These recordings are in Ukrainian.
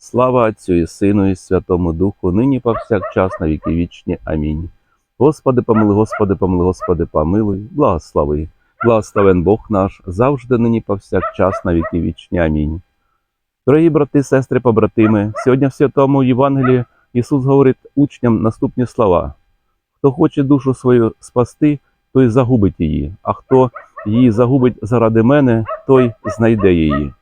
Слава Отцю і Сину, і Святому Духу, нині повсякчас на віки вічні. Амінь. Господи, помилуй, Господи, помилуй, Господи, помилуй, благослови. Благословен Бог наш, завжди нині повсякчас на віки вічні. Амінь. Дорогі брати, сестри, побратими, сьогодні в Святому Євангелії Ісус говорить учням наступні слова: хто хоче душу свою спасти, той загубить її, а хто її загубить заради мене, той знайде її.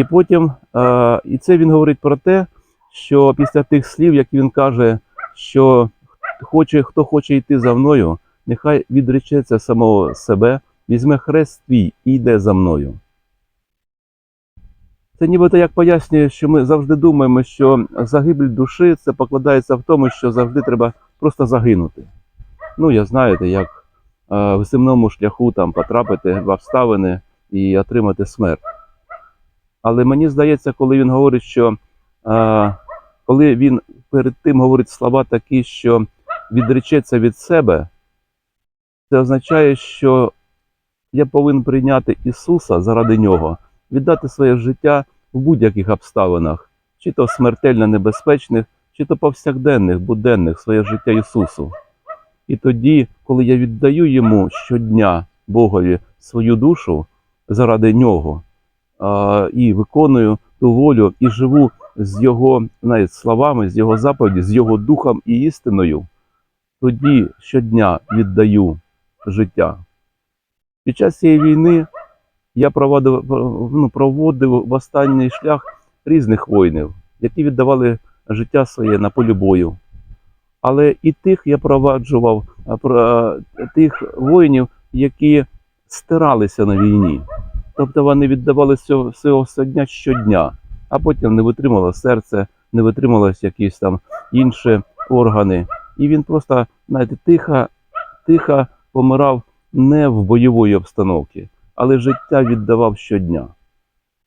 І потім, е, і це він говорить про те, що після тих слів, як він каже, що хоче, хто хоче йти за мною, нехай відречеться самого себе, візьме хрест твій і йде за мною. Це нібито як пояснює, що ми завжди думаємо, що загибель душі це покладається в тому, що завжди треба просто загинути. Ну, я знаєте, як е, в земному шляху там потрапити в обставини і отримати смерть. Але мені здається, коли він говорить, що е, коли він перед тим говорить слова такі, що відречеться від себе, це означає, що я повинен прийняти Ісуса заради нього, віддати своє життя в будь-яких обставинах, чи то смертельно небезпечних, чи то повсякденних, буденних, своє життя Ісусу. І тоді, коли я віддаю йому щодня Богові свою душу заради нього, і виконую ту волю, і живу з його навіть словами, з його заповіді, з його духом і істиною, тоді щодня віддаю життя. Під час цієї війни я проводив, ну, проводив в останній шлях різних воїнів, які віддавали життя своє на полі бою. Але і тих я проваджував, про- тих воїнів, які стиралися на війні. Тобто вони віддавали всього, дня щодня, а потім не витримало серце, не витрималось якісь там інші органи. І він просто, знаєте, тихо, тихо помирав не в бойовій обстановці, але життя віддавав щодня.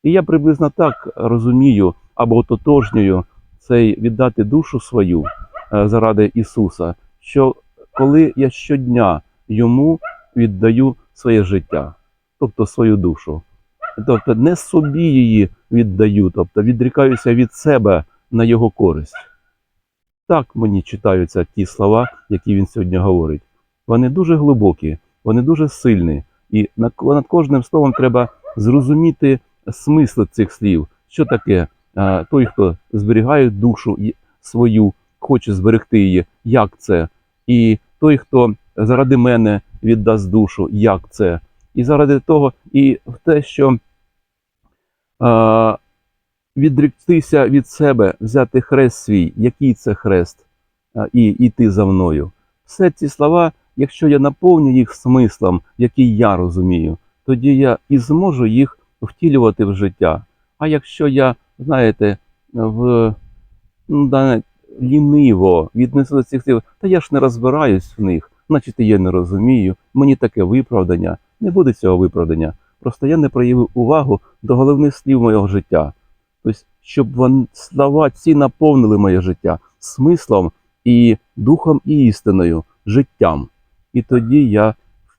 І я приблизно так розумію або ототожнюю цей віддати душу свою е, заради Ісуса, що коли я щодня йому віддаю своє життя, тобто свою душу, тобто не собі її віддаю, тобто відрікаюся від себе на його користь. Так мені читаються ті слова, які він сьогодні говорить. Вони дуже глибокі, вони дуже сильні, і над кожним словом треба зрозуміти смисл цих слів, що таке? Той, хто зберігає душу свою, хоче зберегти її, як це, і той, хто заради мене віддасть душу, як це, і заради того, і те, що а, відріктися від себе, взяти хрест свій, який це хрест, а, і йти за мною. Все ці слова, якщо я наповню їх смислом, який я розумію, тоді я і зможу їх втілювати в життя. А якщо я, знаєте, в ну, да, ліниво віднесу до цих слів, та я ж не розбираюсь в них, значить я не розумію, мені таке виправдання, не буде цього виправдання. Просто я не проявив увагу до головних слів моєго життя. Тобто, щоб слова ці наповнили моє життя смислом і духом і істиною, життям. І тоді я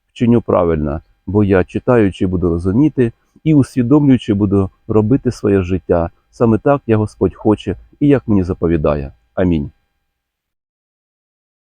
вчиню правильно, бо я читаючи буду розуміти і усвідомлюючи буду робити своє життя саме так, як Господь хоче і як мені заповідає. Амінь.